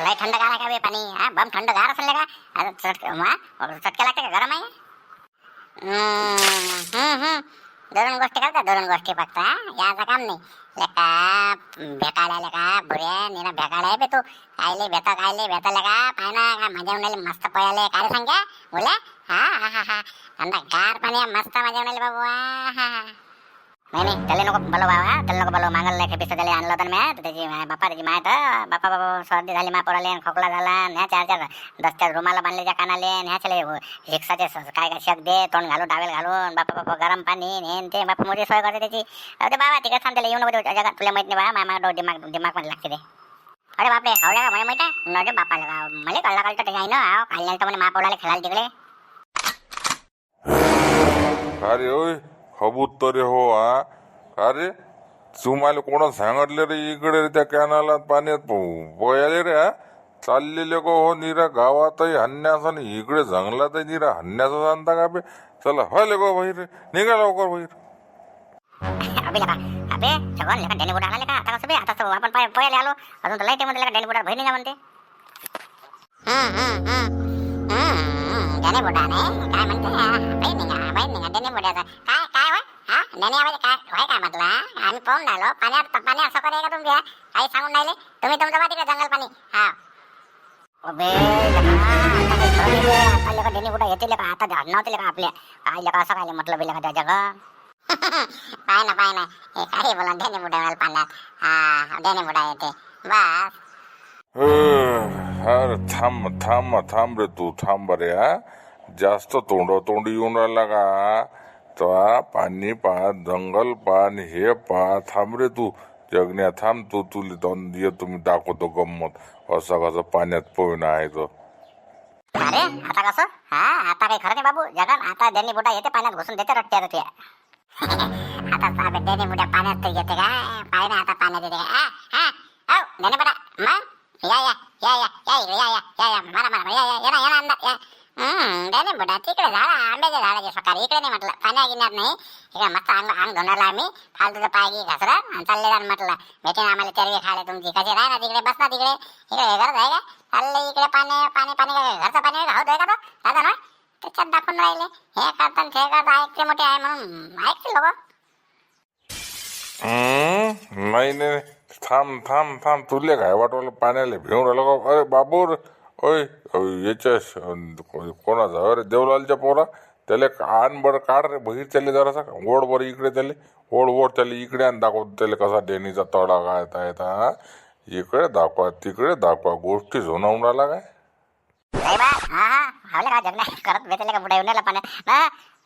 लय थंड का लागावे पाणी? हा बम थंड गार असेल का? आता चटके मा लागते का गरम आहे? दोन गोष्टी करता दोन गोष्टी फक्त हा? याचं काम नाही. लेका भेटायला लेका बुऱ्या निना भेटायला आहे बे तू. खायले भेटा खायले भेटायला का पाय ना का मजा उन्हाले मस्त पळाले. काय रे सांग्या? बोला. हा हा हा हा. थंड गार पाणी मस्त मजा उन्हाले बाबू हा हा. नाही नाही त्याला नको बोलव बाबा त्याला नको बोलव. मागल खेपीस त्याला आणलं होतं ना त्याची मा- बाप्पा त्याची माय तर बाप्पा बाबा सर्दी झाली मा पोराले खोकला झाला ह्या चार चार दसत्या रुमाला बांधले त्या कानाले ह्या चले हिक्साचे काय काय शक दे तोंड घालून डावेल घालून बाप्पा बाप्पा गरम पाणी नेन ते बाप्पा मोठी सोय करते त्याची. अरे बाबा तिकडे सांग त्याला येऊन नको जगात तुला माहीत नाही बा मामा डो दिमाग दिमागमध्ये लागते ते. अरे बापरे हावल्या का मला माहीत आहे. बापाला का मला कळला कळतं ते आहे ना हाव काल तर म्हणे मा खेळायला तिकडे. अरे ओय हबूत हो आ अरे तुम्हाला कोणा सांगितले रे इकडे रे त्या कॅनाला पाण्यात पोयाले रे चाललेले को हो निरा गावातही हन्यास आणि इकडे जंगलातही निरा हन्याचा सांगता का बे? चला हले गो बाहेर निघा लवकर बाहेर अबे लका लेका डेनी बुडा आला का? आता कसं बे? आता सब आपण पाय पोयाला आलो. अजून तर लाइटमध्ये लेका डेनी बुडा भई नाही म्हणते. डेनी बुडा नाही काय म्हणते? भई नाही भई नाही डेनी बुडा काय? हा? आवाज काय? म्हटलं हा? आम्ही पाहून राहिलो. पाण्यात पाणी असं करे का तुमच्या काही सांगून राहिले? तुम्ही तुमचं जंगल पाणी? हा. अबे लेका, आता डेनी झाड नव्हते लेका आपल्या काय असं म्हटलं त्या पाय ना पाय ना. हे काही बोला डेने बुडा वेळ पाण्यात. हा डेने बुडा येते. बस. अरे थांब थांब थांब रे तू. थांब रे हा. जास्त तोंड तोंड येऊन राहिला का? तो पाणी पा जंगल पान हे पा थांब रे तू जगण्या थांब तू तुला दोन ये तुम्ही दाखवतो गंमत असं कसं पाण्यात पोहणं आहे तो अरे आता कसं हा आता काही खरं नाही बाबू जगन आता देणी बुडा येते पाण्यात घुसून देते रट्ट्या ते आता साहेब देणी बुड्या पाण्यात तर येते का पाय ना आता पाण्यात येते का हा हा औ डेने बुडा मग या या या या या या या या या मारा मारा या या या ना या या हम्म डेने बुडा तिकडे झाडा आंब्याच्या झाडाचे सकाळी इकडे नाही म्हटलं पाण्या गिन्यात नाही इकडे मस्त अंग अंग धुणारला आम्ही फालतूचं पाय गी घसरा आणि चालले जाण म्हटलं भेटेन आम्हाला चरवी खायला तुमची कसे राहा ना तिकडे बस ना तिकडे इकडे हे गरज आहे का चालले इकडे पाणी पाणी पाणी घरचं पाणी घावत आहे का तो दादा ना त्याच्यात दाखवून राहिले हे करता ते करता ऐकते मोठे आहे म्हणून ऐकते लोक नाही नाही थांब थांब थांब तुले काय वाटवलं पाण्याला भिवून राहिलं अरे बाबूर ओय अय, याच्या श- कोणाचा? अरे देवलालच्या पोरा? त्याला आण बरं काढ रे बहीर त्याले जरासा ओढ बरं इकडे त्याले. ओढ ओढ त्याला इकडे आणि दाखव त्याला कसा डेनीचा तडा काय काय हा? इकडे दाखवा तिकडे दाखवा गोष्टी झोनावून राहिला काय? नाही करत भेटले का बुडा येऊन पाण्यात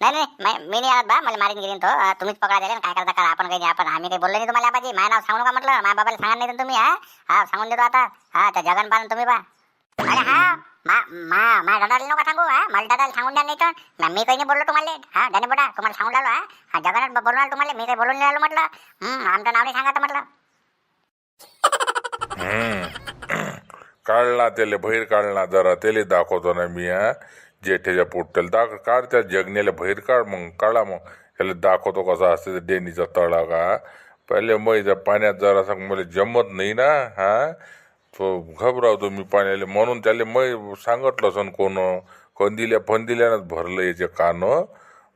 नाही नाही मी नाही आला बा मला मारीन तो तुम्हीच पकडा दिले काय करता करा आपण काही नाही आपण आम्ही काही बोललो नाही तुम्हाला आबाजी माझं नाव सांगू नका म्हटलं माझ्या बाबाला सांगा नाही तुम्ही हा? हा सांगून देतो आता हा त्या जगन पालन तुम्ही बा अरे हा मा मा मा दादाला नका सांगू हा? मला दादाला सांगून द्या नाही तर मी काही नाही बोललो तुम्हाला. हा धने बोटा तुम्हाला सांगून राहिलो हा? हा जगनात बोलणार तुम्हाला. मी काही बोलून नाही राहिलो म्हटलं. हम्म आमचं नाव नाही सांगा तर म्हटलं. काढला त्याला बाहेर काढला जरा. त्याला दाखवतो ना मी हा? जेठेच्या पोट्याला दाख काढ त्या जगण्याला भैर काढ मग काढा मग. त्याला दाखवतो कसा असते ते डेनीचा तळा का पहिले मग त्या पाण्यात जरासा मला जमत नाही ना हा? तो घबरावतो मी पाण्याला. म्हणून त्याला मै सांगितलं सन कोण कंदिल्या फंदिल्यानंच भरलं याचे कान.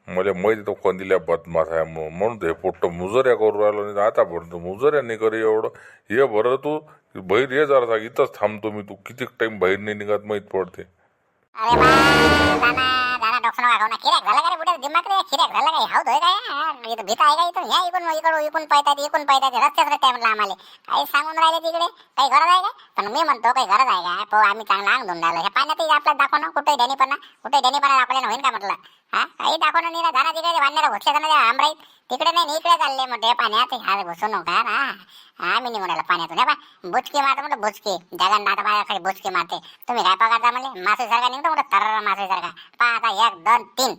मला माहिती तो कंदिल्या बदमाश आहे म्हणून. म्हणून ते पोट्ट मुजऱ्या करू राहिलो नाही आता भरतो मुजऱ्या नाही करे एवढं. ये बरं तू बाहेर ये जरा इथंच थांबतो मी तू. किती टाइम बाहेर नाही निघत माहीत पडते. अरे बा दाना दाना खाऊ ना किरेक झालं का रे बुड्या दिमाग रे किरेक झालं काय हाव धोय काय हा, इथं भीता आहे का इथं या इकडून इकडून इकडून पायतात इकडून पायतात रस्त्याच रस्ते म्हटलं आम्हाला काही सांगून राहिले तिकडे काही गरज आहे का पण मी म्हणतो काही गरज आहे का तो आम्ही चांगला अंग धुंड ह्या पाण्यातही आपल्याला दाखवणं ना कुठे डेनीपणा कुठे डेनीपणा आपल्याला होईल का म्हटलं हा काही दाखव ना जाणार तिकडे भांडणारा घुसल्या जाणार आमराईत तिकडे नाही इकडे चालले मोठे पाण्यात. हा घुसू नका ना. आम्ही निघून आलो पाण्यातून. बा बुचकी मारतो म्हणतो बुचकी. जगन आता माझ्याकडे बुचकी मारते. तुम्ही काय पकडता म्हणले मासे सारखा निघतो म्हणतो तर मासे सारखा पहा आता एक दोन तीन.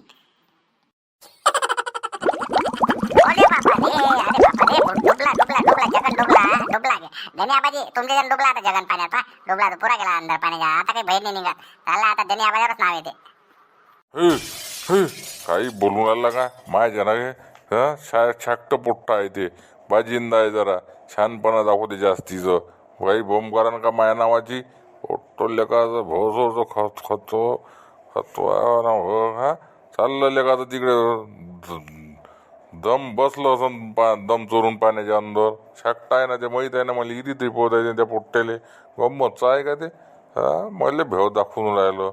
अरे बापा रे अरे बापा रे डुबला डुबला डुबला जगन डुबला डुबला. धनी आबाजी तुमच्या जण डुबला आता जगन पाण्यात डुबला तो पुरा गेला अंदर पाण्याच्या. आता काही बाहेर नाही निघत. आता धनी आबाजावरच नाव येते काही बोलून राहिला का? माझ्या जना हा? शा छाकट पोट्टा आहे ते. बाजिंदा आहे जरा. छानपणा दाखवते जास्तीचं. वाई बोंब का माया नावाची? पोट्टो लेकाचं भोसोरचं खत खतो? खतवा ना हो हा? चाललं लेकाचं तिकडे. दम बसलं असं पा दम चोरून पाण्याच्या अंदर. शाकटा आहे ना ते माहीत आहे ना मला. किती तरी पोहोचायचे त्या पोट्ट्याले गमतचं आहे का ते? हा? मला भेव दाखवून राहिलं.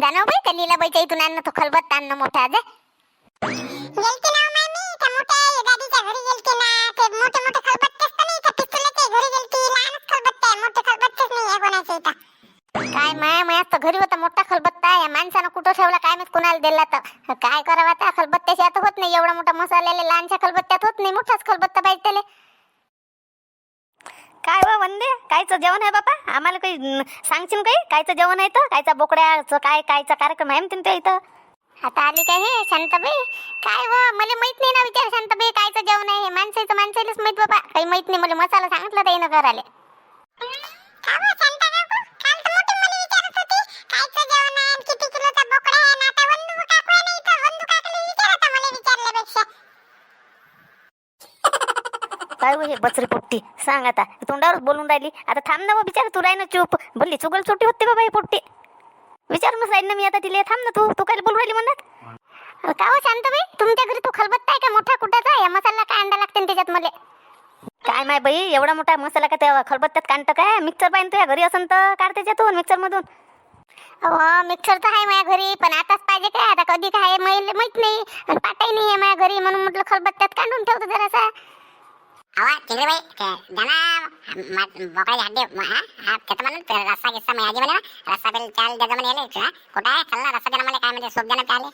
जाणव बाई त्या लीलाबाईच्या इथून आणणं तो खलबत्ता आणणं मोठा आज गेलते ना मामी त्या मोठ्या दादीच्या घरी गेलते ना. ते मोठे मोठे खलबत्ते असतात नाही त्या पिस्तुलाच्या घरी गेलती. लहानच खलबत्ते आहे मोठे खलबत्तेच नाही आहे कोणाच्या इथं. काय माया माया तर घरी होता मोठा खलबत्ता. या माणसानं कुठं ठेवला काय माहीत कोणाला दिला तर. काय करावं आता? खलबत्त्याशी आता होत नाही. एवढा मोठा मसाल्याले लहानशा खलबत्त्यात होत नाही. मोठाच खलबत्ता पाहिजे त्याले. कायचं जेवण आहे बापा? आम्हाला काही सांगशील काही? कायचं जेवण आहे तर कायचा बोकड्याचं काय कायचा कार्यक्रम आहे म्हणते त्या इथं? आता आली काय हे शांताबाई? काय व मला माहीत नाही ना विचार शांताबाई कायचं जेवण आहे? हे माणसाचं माणसालाच माहीत बाबा. काही माहीत नाही मला मसाला सांगितलं करायला तर मोठी मुली विचारत होती कायचं जेवण आहे किती किलोचा बोकडा आहे ना आता वंदू काकू आहे ना इथं वंदू काकूला विचारत मला विचारल्यापेक्षा काय हो हे बचरी पोट्टी? सांग आता. तोंडावरच बोलून राहिली. आता थांब ना बिचार तू राही ना चूप. बोलली चुगल चोटी होते बाबा हे पोट्टी? विचारूनच राहील ना मी आता तिला. थांब ना तू. तू काय बोलून राहिली म्हणत. का हो शांताबाई तुमच्या घरी तू खलबत्ता आहे का? मोठा कुठाचा या मसाला काय अंडा लागते त्याच्यात मला? काय माय बाई? एवढा मोठा मसाला काय त्या खलबत्त्यात काढतं काय? मिक्सर पाहिजे तुझ्या घरी असन तर काढ त्याच्यातून मिक्सर मधून अहो मिक्सर तर आहे माझ्या घरी पण आताच पाहिजे काय? आता कधी काय माहीत माहीत नाही. पाटाही नाही आहे माझ्या घरी. म्हणून म्हटलं खलबत्त्यात काढून ठेवतो जरासा. अवा चिंगरीबाई जाना बोकड्याची हड्डी हा? हा त्याचं म्हणून रस्सा गिस्सा मी आजी म्हणे ना रस्सा बिल चाल द्यायचं म्हणे याले हा? कुठं आहे? ना रस्सा द्या ना मला काय म्हणजे सूप द्या ना प्याले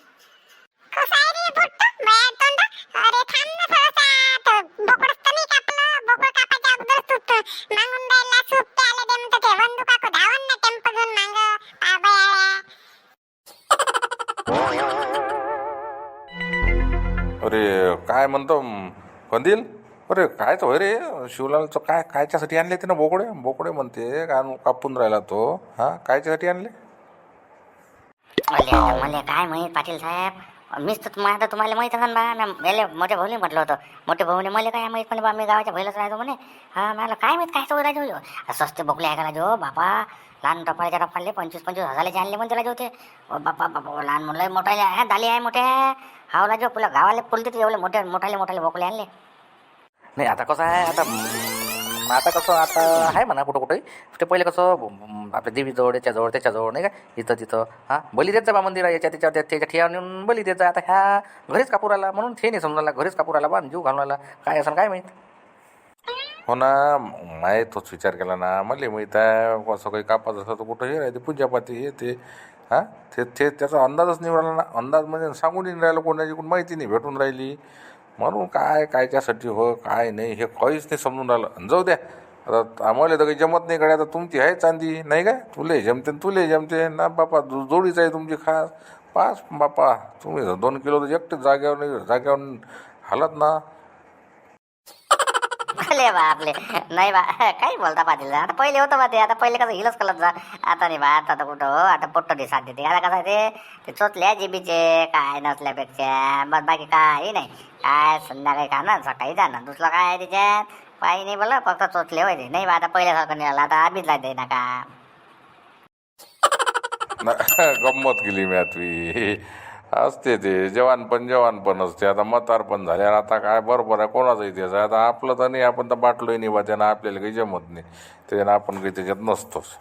कसं आहे रे बुट्टू? बया तोंड? अरे थांब ना थोडासा तो बोकडच तर नाही कापलं बोकड कापायच्या अगोदर तू तू मागून राहिला सूप प्याले दे म्हणतो ते. वंदू काकू धावन ना टेम्पो घेऊन मांग पाबया अरे काय म्हणतो कंदील? अरे कायच तो रे शिवलालचं काय कायच्यासाठी आणले ते ना बोकडे? बोकडे म्हणते काय कापून राहिला तो. हा कायच्यासाठी आणले? मला काय माहीत पाटील साहेब? मीच तर तुम्हाला आता तुम्हाला माहीत असेल बा मी मेले मोठ्या भाऊने म्हटलं होतं. मोठ्या भाऊने मला काय माहीत म्हणे बा मी गावाच्या भैलाच राहतो म्हणे. हा मला काय माहीत काय सवय राजू स्वस्त बोकले आहे का राजू बापा. लहान टपाळ्याच्या टपाले पंचवीस पंचवीस हजाराचे आणले म्हणते राजे होते. बापा बापा लहान मुलं मोठाले आहे दाली आहे मोठ्या हा राजू पुला गावाला पुलते एवढे मोठे मोठाले मोठाले बोकले आणले. नाही आता कसं आहे आता आता कसं आता आहे म्हणा कुठं कुठे ते पहिले कसं आपल्या देवीजवळ याच्याजवळ त्याच्याजवळ नाही का? इथं तिथं हां? बली देत जा बा मंदिर याच्या त्याच्यावर त्या- त्याच्या ठिया नेऊन बली देत जा आता ह्या घरीच कापूर आला म्हणून ते नाही समजायला घरीच कापूर आला बा जीव घालून आला. काय असं काय माहीत? हो ना माहीत तोच विचार केला ना. मला माहीत आहे असं काही कापात असं तर कुठं हे राहते? पूजापाती हे ते हां? ते ते त्याचा अंदाजच निवडाला ना. अंदाज म्हणजे सांगून राहिलं कोणाची कोण माहिती नाही भेटून राहिली. म्हणून काय कायच्यासाठी हो काय नाही हे काहीच नाही समजून राहिलं. आणि जाऊ द्या. आता आम्हाला तर काही जमत नाही कडे आता तुमची आहे चांदी नाही काय? तुले जमते तुले जमते. ना बापा जोडीच आहे तुमची खास. पाच बापा तुम्ही दोन किलो तर एकटेच जाग्यावर नाही जाग्यावर हालत ना. अरे बापले नाही बा काही बोलता पाटील आता पहिले होतं बा ते. आता पहिले कसं हिलच कलत जा. आता नाही बा आता तर कुठं हो? आता पोट्ट दिसात देते आता कसं आहे ते? ते चोचल्या जिबीचे काय नसल्यापेक्षा. बस बाकी काही नाही. काय संध्याकाळी खाणं सकाळी जाणं दुसरं काय आहे त्याच्यात? काही नाही बोला फक्त चोचले होते. नाही बा आता पहिल्यासारखं नाही आलं आता आम्हीच जायचं ना का? गंमत केली मी आतवी असते ते. जवानपण जवानपण असते आता म्हातारपण झाले. आणि आता काय बरोबर आहे कोणाचं इतिहास आहे आता आपलं तर नाही आपण तर बाटलोय नाही बा. त्यानं आपल्याला काही जमत नाही. त्यानं आपण काही त्याच्यात नसतोच.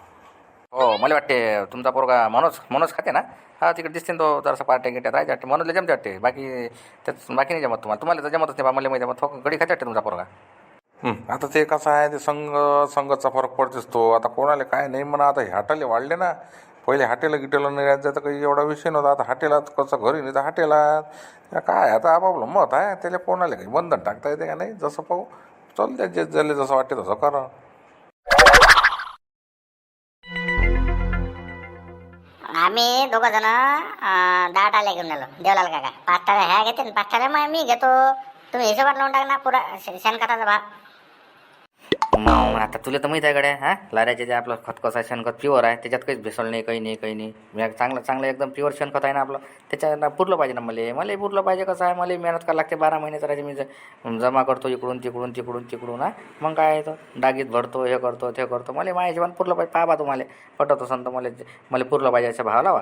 हो मला वाटते तुमचा पोरगा मनोज मनोज खाते ना? हा तिकडे दिसते ना तो जरासा पार्ट्या गिट्यात राहायचे वाटते. मनोजला जमते वाटते. बाकी त्याच बाकी नाही जमत तुम्हाला. तुम्हाला तर जमतच नाही बा मला माहिती जमत गडी खाते वाटते तुमचा पोरगा. हं, आता ते कसं आहे ते संघ संघाचा फरक पडतेच तो. आता कोणाला काय नाही म्हणा. आता हाटेले वाढले ना. पहिले हाटेला गिटेला नाही राहायचं तर काही एवढा विषय नव्हता. आता हाटेलात कसं घरी नाही तर हाटेलात काय आता आपापलं मत आहे. त्याला कोणाला काही बंधन टाकता येते का नाही? जसं पाहू चल त्या जे झाले जसं वाटते तसं करा. आम्ही दोघं जण दहा टाल्या घेऊन आलो. देवलाल काका. पाच टाळ्या ह्या घेते आणि पाच टाळ्या मग मी घेतो. तुम्ही हिशोबात लावून टाक ना पुरा शेणखताचा भाग. आता तुला तर माहीत आहे गड्या हा? लाऱ्याचे जे आपलं खत कसं आहे शेणखत प्युअर आहे त्याच्यात काहीच भेसळ नाही काही नाही काही नाही. मी चांगलं चांगलं एकदम प्युअर शेणखत आहे ना आपलं. त्याच्यानं पुरलं पाहिजे ना मला. मला पुरलं पाहिजे कसं आहे? मला मेहनत करायला लागते बारा महिने करायचे मी जमा करतो इकडून तिकडून तिकडून तिकडून हा? मग काय येतं? डागीत भरतो हे करतो ते करतो. मला माझ्या जीवन पुरलं पाहिजे. पाहा बा तुम्हाला पटत असन तर मला. मला पुरलं पाहिजे असं भाव लावा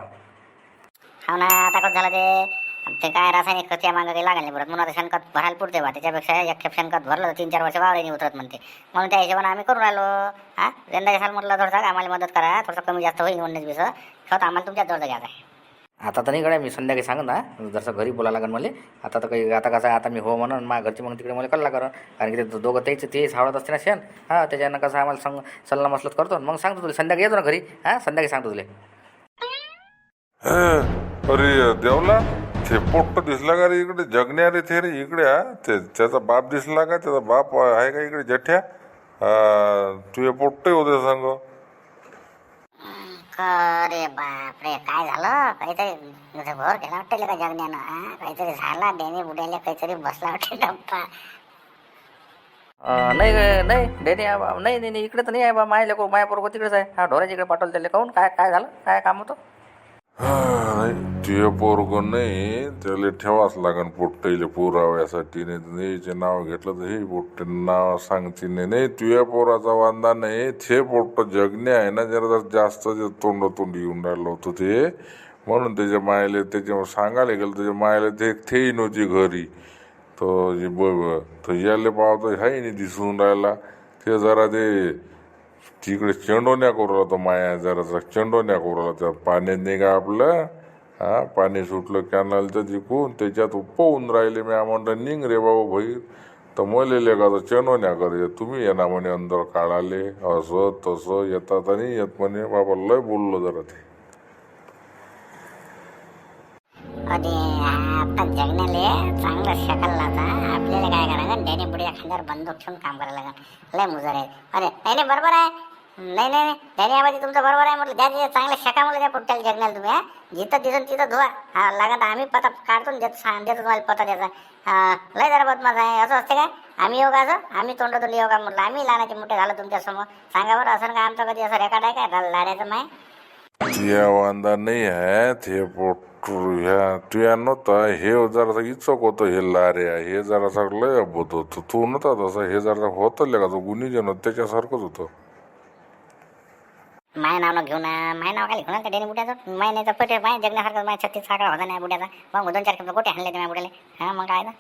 हो ना आता कसं झालं ते? ते काय रासायनिक खत या मागं काही लागेल नाही बरं म्हणून आता शेणखत भरायला पुरते बा. त्याच्यापेक्षा एक खेप शेणखत भरलं तर तीन चार वर्ष वावरे नाही उतरत म्हणते. म्हणून त्या हिशोबाने आम्ही करून राहिलो. हा? यंदाच्या साल म्हटलं थोडंसं आम्हाला मदत करा. थोडंसं कमी जास्त होईल उन्नीस बीस. खत आम्हाला तुमच्याच जवळ घ्यायचं आहे आता तर नाही गड्या मी संध्याकाळी सांगन ना जसं घरी बोलायला लागेल मला आता तर काही आता कसं आता मी हो म्हणून माझ्या घरची मग तिकडे मला कल्ला करा कारण की ते दोघं तेच ते सावळत असते ना शेण. हां त्याच्यानं कसं आम्हाला सांग सल्ला मसलत करतो. मग सांगतो तुला संध्याकाळी येतो ना घरी. हां संध्याकाळी सांगतो तुला. अरे देवला? ते पोट्ट दिसला का रे इकडे? जगण्या रे ते रे इकडे हा? ते त्याचा बाप दिसला का? त्याचा बाप आहे का इकडे? जठ्या? तुझे पोट्ट होते सांग. अरे बापरे काय झालं? काहीतरी घोर गेला वाटतं का जगण्यानं काहीतरी झाला डेने बुड्याला काहीतरी बसला वाटते डप्पा नाही नाही डेनी नाही नाही नाही, इकडे तर नाही आहे बा माय लेको माया बरोबर तिकडेच आहे. हा ढोराच्या इकडे पाठवलं त्याला काहून काय काय झालं? काय काम होतं? तुझे पोरग नाही त्याला ठेवाच लागन पोट्टईले पुराव्यासाठी. नाही तर याचे नाव घेतलं तर हे पोट्टे नाव सांगते. नाही नाही तुझ्या पोराचा वांदा नाही. ते पोट्ट जगणे आहे ना जरा जास्त जे तोंड तोंड येऊन राहिलं होतं ते. म्हणून त्याच्या मायले त्याच्या सांगायला गेलं त्याच्या मायले ते थेही नव्हती घरी. तर जे बघ तर याले पावता हाय नाही दिसून राहिला. ते जरा ते तिकडे चेंडोण्या करू तो माया जरा चेंडोण्या करू त्या पाण्यात निघा आपलं हा पाणी सुटलं कॅनलचं तिकून त्याच्यात पोहून राहिले मी. म्हणलं निघ रे बाबा भाई तर मलेले का तर चेंडोण्या करे तुम्ही येणार म्हणे अंदर काढाले. असं तसं येतात आणि येत म्हणे. बाबा लय बोललो जरा ते. अरे आता जगण्याले चांगलं शकल आता. आपल्याला काय करायचं डॅनी बुड्या खांद्यावर बंदूक ठेवून काम करायला लागेल लय मुजर आहे. अरे नाही नाही बरोबर आहे. नाही नाही नाही. डेने आबाजी तुमचं बरोबर आहे म्हटलं. द्या चांगलं शका शेका त्या पुट्ट्याला जगण्याला तुम्ही हा. जिथं दिसन तिथं धुवा. हा लागत आम्ही पता काढतो देत देतो सांग देतो तुम्हाला पता त्याचा. लय जरा बदमाश आहे. असं असते काय? आम्ही योगा असं? आम्ही तोंडातून योगा म्हटलं. आम्ही लहानाचे मोठे झालो तुमच्यासमोर सांगा बरं असं का आमचं कधी असं रेकॉर्ड आहे काय? लाड्याचं माय? वांदा नाही आहे ते पोट ह्या तुया नव्हता हे जरासा इचक होतं हे लारे हे जरासा लय अबोत होतं. तू नव्हता तसं हे जरासा होतं का तो गुन्हेजन होतं त्याच्यासारखंच होतं. माय नाव घेऊन घेऊ ना माय नाव काय घेऊन ना त्या डेनी बुड्याचं? माय नाही तर पटे माय जगण्यासारखं माय छत्तीस साखळा होता नाही बुड्याचा. मग दोन चार किलो गोटे आणले ते माझ्या बुड्याले. हा मग काय ना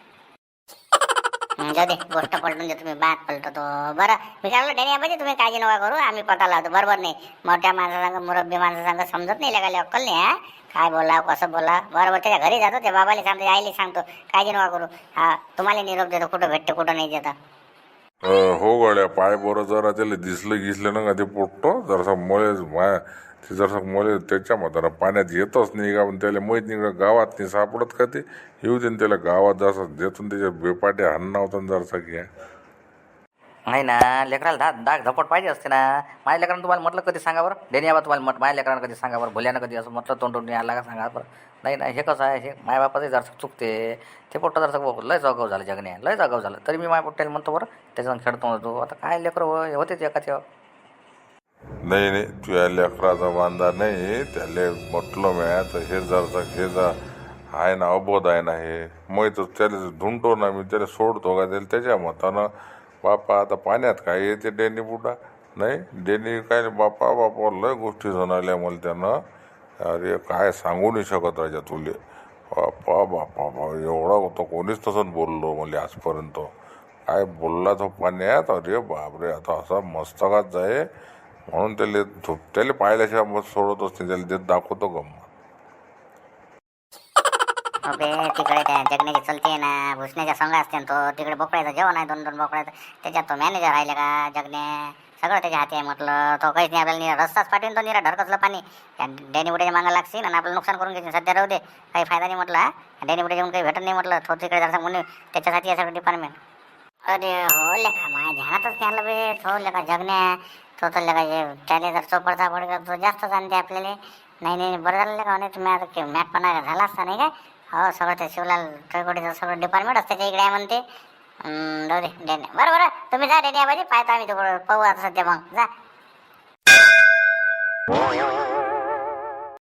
जाऊ दे गोष्ट पलटून देतो मी बात पलटतो. बरं मी काय म्हणलं डेनी तुम्ही काळजी नका करू आम्ही पता लावतो बरोबर नाही. मोठ्या माणसासंग मुरब्बी माणसासंग समजत नाही लगाले अक्कल नाही हा? काय बोला कसं बोला बरोबर त्याच्या घरी जातो ते बाबाला सांगतो आईला सांगतो काळजी नका करू? हा तुम्हाला निरोप देतो कुठं भेटते कुठं नाही देता. हो गड्या पाय बरं जरा त्याला दिसलं गिसलं ना का ते पोट्ट जरासा मळे माय ते जरासा मळे त्याच्या मतानं पाण्यात येतच नाही का पण त्याला माहीत नाही का गावात नाही सापडत का ते? येऊ दे न त्याला गावात जरासा देतून त्याच्या बेपाटे हाणणं होता न जरासा घ्या नाही ना लेकराला धा दाग झपट पाहिजे असते ना. माझ्या लेकरानं तुम्हाला म्हटलं कधी सांगा बरं? डेनियाबा तुम्हाला म्हट माझ्या लेकरानं कधी सांगा बरं? भोल्यानं कधी असं म्हटलं तोंड तोंडून आला का सांगा बरं. नाही नाही हे कसं आहे? हे माय बापाचं जरसं चुकते ते पोट्ट जरसं लय अगाव झालं जगण्या लय अगाव झालं. तरी मी माझ्या पोट्ट्याला म्हणतो बरं त्याच्यानं खेळतो म्हणतो आता काय लेकरं हो- एका एकाच नाही नाही तुझ्या लेकराचा बांधा नाही त्याले म्हटलं म्या तर हे जरसा हे जा आहे ना अबोध आहे ना हे मग तर त्याला ढुंडतो ना मी त्याला सोडतो का त्याला? त्याच्या मतानं बापा आता पाण्यात काय येते डेनी बुडा? नाही डेनी काय बापा बापा लय गोष्टी जाणवल्या मला त्यानं. अरे काय सांगू नाही शकत राजा तुले. बापा बापा बा एवढा होतो कोणीच तसंच बोललो मला आजपर्यंत. काय बोलला तो पाण्यात? अरे बापरे आता असा मस्तकात जाय. म्हणून त्याला झोप त्याला पाहिल्याशिवाय मग सोडतच नाही. त्याला देत दाखवतो गम्मा अबे तिकडे त्या जगण्याची चलते ना भुसण्याच्या संघ असते ना तो तिकडे बोकड्याचं जेवण आहे दोन दोन बोकड्याचं त्याच्यात तो मॅनेजर राहिले का जगणे सगळं त्याच्या हाती आहे म्हटलं. तो काहीच नाही आपल्याला निरा रस्ताच पाठवून तो निरा ढरकसलं पाणी. डेनी उड्याच्या मागा लागशील आणि आपलं नुकसान करून घ्यायचं सध्या राहू दे. काही फायदा नाही म्हटलं. हा डेनी उड्या येऊन काही भेटत नाही म्हटलं. तो तिकडे जरा म्हणून त्याच्यासाठी या सगळं डिपार्टमेंट अरे हो लेखा माझ्या ध्यानातच नाही आलं बे. तो लेखा जगण्या तो तर लेखा जे त्याने जर चोपडचा पडका तो जास्तच आणते आपल्याला. नाही नाही बरं झालं का म्हणे तुम्ही आता की मॅटपणा झाला असता नाही काय? हो सगळं ते शिवलाल ट्रेकोडीचं सगळं डिपार्टमेंट असतं त्याच्या इकडे आहे म्हणते? हम्म, जाऊ दे दे बरं बरं. तुम्ही जा डेडी आबाजी पाहतो आम्ही तिकडं. पाहू आता सध्या मग. जा.